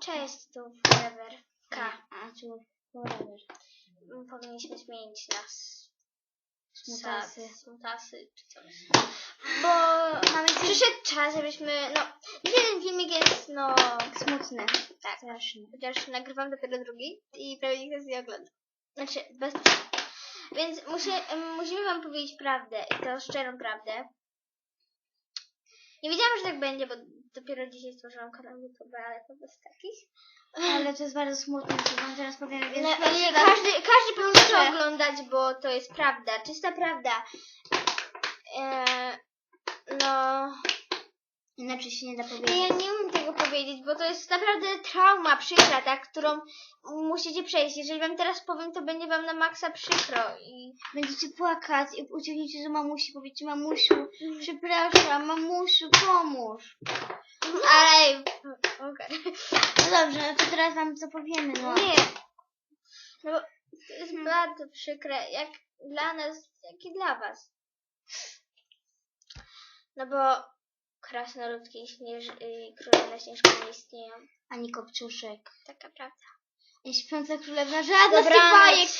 Cześć, tu Forever. K. A, tu whatever. Powinniśmy zmienić nas. Smutasy. Smutasy czy coś. Bo mamy Przyszedł czas, żebyśmy, no, jeden filmik jest, no, smutne. tak, Straszne. chociaż nagrywam dopiero drugi i prawie nikt nas nie ogląda. Znaczy, bez Więc musi, musimy wam powiedzieć prawdę i to szczerą prawdę. Nie wiedziałam, że tak będzie, bo dopiero dzisiaj stworzyłam kanał YouTube, ale to bez takich. Ale to jest bardzo smutne, co wam teraz powiem, więc proszę ale was- każdy, każdy powinien to oglądać, bo to jest prawda, czysta prawda. E, no, Inaczej się nie da ja powiedzieć. nie umiem tego powiedzieć, bo to jest naprawdę trauma przykra, tak, którą musicie przejść. Jeżeli wam teraz powiem, to będzie wam na maksa przykro i Będziecie płakać i uciekniecie do mamusi, powiecie mamusiu, przepraszam, mamusiu, pomóż. ale okej. No dobrze, no to teraz wam co powiemy, no. nie. No bo to jest bardzo przykre, jak dla nas, jak i dla was. No bo krasnoludki i śnież, y, królowe śnieżki nie istnieją. Ani kopciuszek. Taka prawda. I śpiąca królewna, żadna z tych Dobranoc. bajek.